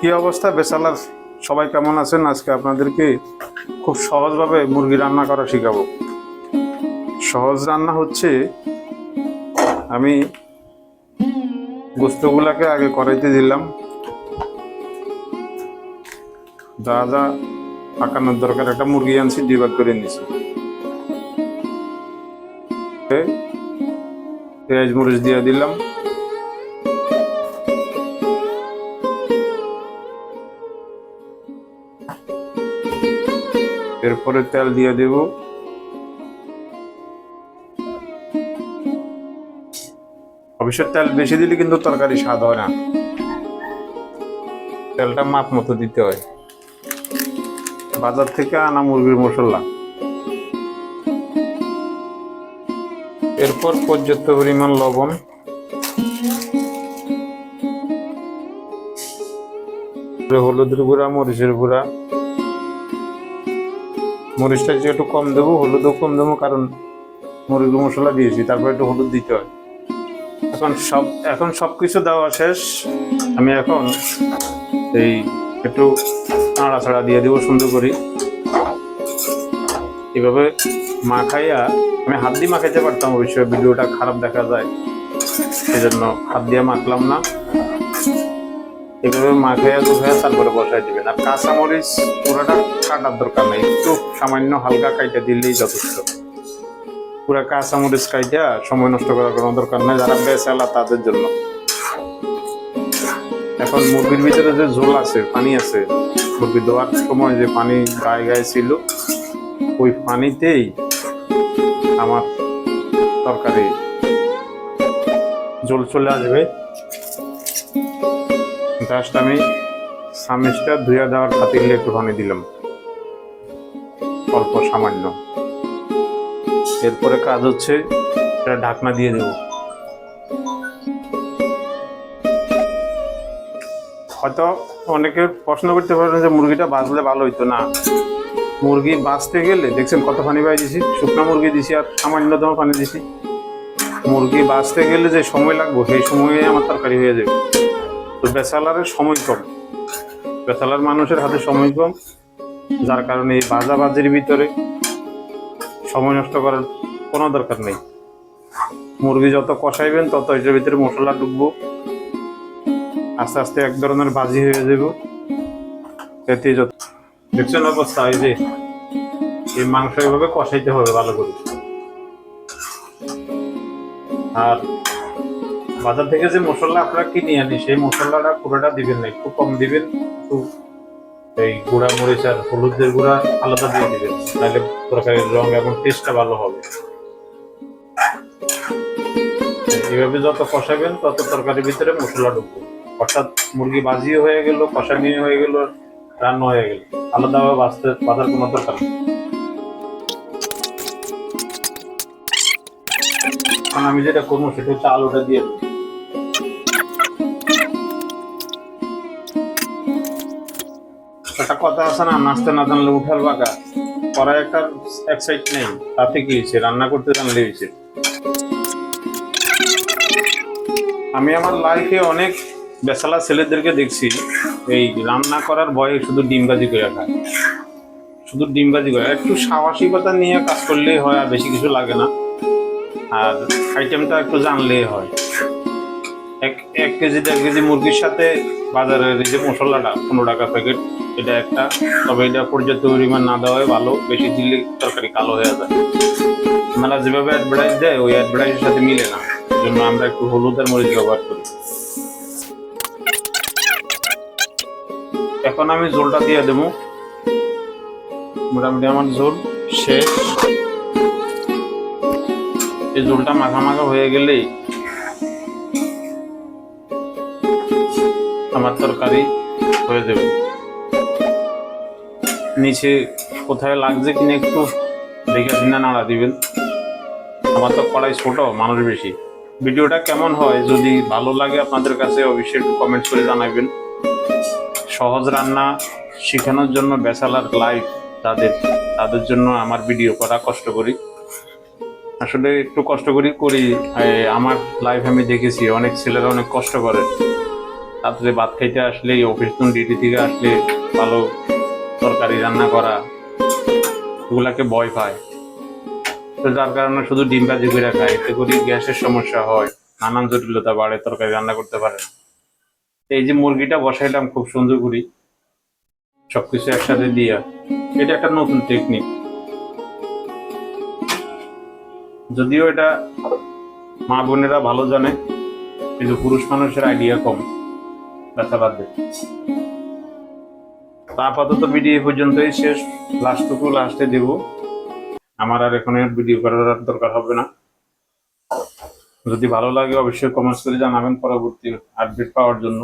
কি অবস্থা? বেসালার সবাই কেমন আছেন? আজকে আপনাদেরকে খুব সহজভাবে মুরগি রান্না করা শেখাবো। সহজ রান্না হচ্ছে, আমি গোস্তগুলাকে আগে কড়াইতে দিলাম। যা যা পাকানোর দরকার, একটা মুরগি আনছি ভাগ করে নিছি। পেঁয়াজ মরিচ দিয়ে দিলাম। এরপরে তেল দিয়ে দেব। অবশ্য তেল বেশি দিলে কিন্তু তরকারি স্বাদ হয় না। তেলটা মাপ মতো দিতে হয়। বাজার থেকে আনা মুরগির মশলা। এরপর পর্যাপ্ত পরিমাণ লবণ। হলুদের গুঁড়া, মরিচের গুঁড়া। মরিচটা একটু কম দেবো, হলুদও কম দেবো, কারণ মুরগি মশলা দিয়েছি, তারপর একটু হলুদ দিতে হয়। এখন সব এখন সব কিছু দেওয়া শেষ। আমি এখন এই একটু নাড়াচাড়া দিয়ে দেবো সুন্দর করে। এভাবে মাখাইয়া আমি হাত দিয়ে মাখাইতে পারতাম, অবশ্যই ভিডিওটা খারাপ দেখা যায় সেই জন্য হাত দিয়ে মাখলাম না। এভাবে মাখাইয়া দুখাইয়া তারপরে বসাই দিবেন। আর কাঁচামরিচ পুরোটা কাটার দরকার নেই। একটু সামান্য হালকা কাইটা দিলেই যথেষ্ট। পুরা কাঁচামরিচ কাইটা সময় নষ্ট করার কোনো দরকার নেই, যারা বেচালা তাদের জন্য। এখন মুরগির ভিতরে যে ঝোল আছে, পানি আছে, মুরগি দেওয়ার সময় যে পানি গায়ে গায়ে ছিল, ওই পানিতেই আমার তরকারি। জল চলে আসবে। জাস্ট আমি সামিজটা ধুয়ে দেওয়ার একটু পানি দিলাম। অল্প সামান্য। এরপরে কাজ হচ্ছে এটা ঢাকনা দিয়ে দেব। হয়তো অনেকে প্রশ্ন করতে পারেন যে, মুরগিটা বাঁচলে ভালো হইতো না। মুরগি বাঁচতে গেলে, দেখছেন কত পানি পাই দিছি? শুকনো মুরগি দিছি আর সামান্যতম পানি দিছি। মুরগি বাঁচতে গেলে যে সময় লাগবে, সেই সময়ে আমার তরকারি হয়ে যাবে। তো বেসালারের সময় কম। বেসালার মানুষের হাতে সময় কম, যার কারণে এই বাজাবাজির ভিতরে সময় নষ্ট করার কোনো দরকার নেই। মুরগি যত কষাইবেন, তত এটার ভিতরে মশলা ডুববো আস্তে আস্তে এক ধরনের বাজি হয়ে যাব এতে যত দেখছেন অবস্থা, এই যে এই মাংস এভাবে কষাইতে হবে ভালো করে। আর বাজার থেকে যে মশলা আপনারা কিনে আনি সেই মশলাটা পুরোটা দিবেন না, একটু কম দিবেন, একটু এই গুঁড়া মরিচ আর হলুদের গুঁড়া আলাদা দিয়ে দিবেন, তাহলে তরকারির রং এবং টেস্টটা ভালো হবে। এইভাবে যত কষাবেন, তত তরকারির ভিতরে মশলা ঢুকবে। অর্থাৎ মুরগি বাজিও হয়ে গেল কষানি হয়ে গেল, রান্না হয়ে গেল। আলাদাভাবে বাঁচতে বাঁধার কোনো দরকার আমি যেটা করব, সেটা হচ্ছে আলুটা দিয়ে কথা আছে না, নাচতে না জানলে উঠার বাঁকা। করা একটা এক সাইড নেই তাতে কি হয়েছে? রান্না করতে জানলে হয়েছে। আমি আমার লাইফে অনেক বেসালা ছেলেদেরকে দেখছি, এই রান্না করার ভয়ে শুধু ডিমবাজি করে খায়। শুধু ডিমবাজি করে, একটু সাহসিকতা নিয়ে কাজ করলেই হয়, আর বেশি কিছু লাগে না। আর আইটেমটা একটু জানলেই হয়। এক এক কেজি, দেড় কেজি মুরগির সাথে বাজারের যে মশলাটা, পনেরো টাকা প্যাকেট এটা একটা। তবে এটা পর্যাপ্ত পরিমাণ না দেওয়াই ভালো। বেশি দিলে তরকারি কালো হয়ে যায় মেলা যেভাবে অ্যাডভার্টাইজ দেয়, ওই অ্যাডভার্টাইজের সাথে মিলে না। জন্য আমরা একটু হলুদ আর মরিচ ব্যবহার করি। এখন আমি ঝোলটা দিয়ে দেবো। মোটামুটি আমার ঝোল শেষ। এই ঝোলটা মাখা মাখা হয়ে গেলেই আমার তরকারি হয়ে যাবে। নিচে কোথায় লাগছে কিনা একটু দেখে শুনে নাড়া দিবেন। আমার তো কড়াই ছোট, মানুষ বেশি। ভিডিওটা কেমন হয়, যদি ভালো লাগে আপনাদের কাছে, অবশ্যই একটু কমেন্ট করে জানাবেন। সহজ রান্না শেখানোর জন্য ব্যাচেলার লাইফ তাদের তাদের জন্য আমার ভিডিও করা কষ্ট করি। আসলে একটু কষ্ট করি করি। আমার লাইফ আমি দেখেছি, অনেক ছেলেরা অনেক কষ্ট করে। রাত্রে ভাত খাইতে আসলে, অফিস ডিউটি থেকে আসলে ভালো তরকারি রান্না করা এগুলাকে ভয় পায়। তো যার কারণে শুধু ডিম ভাজি করে খায়, এতে করে গ্যাসের সমস্যা হয়, নানান জটিলতা বাড়ে, তরকারি রান্না করতে পারে এই যে মুরগিটা বসাইলাম, খুব সুন্দর করি, সবকিছু একসাথে দিয়া, এটা একটা নতুন টেকনিক যদিও এটা মা বোনেরা ভালো জানে, কিন্তু পুরুষ মানুষের আইডিয়া কম, ব্যথা বাদে তা আপাতত ভিডিও পর্যন্তই শেষ। লাস্টটুকু লাস্টে দেব। আমার আর এখানে ভিডিও করার দরকার হবে না। যদি ভালো লাগে অবশ্যই কমেন্টস করে জানাবেন পরবর্তী আপডেট পাওয়ার জন্য।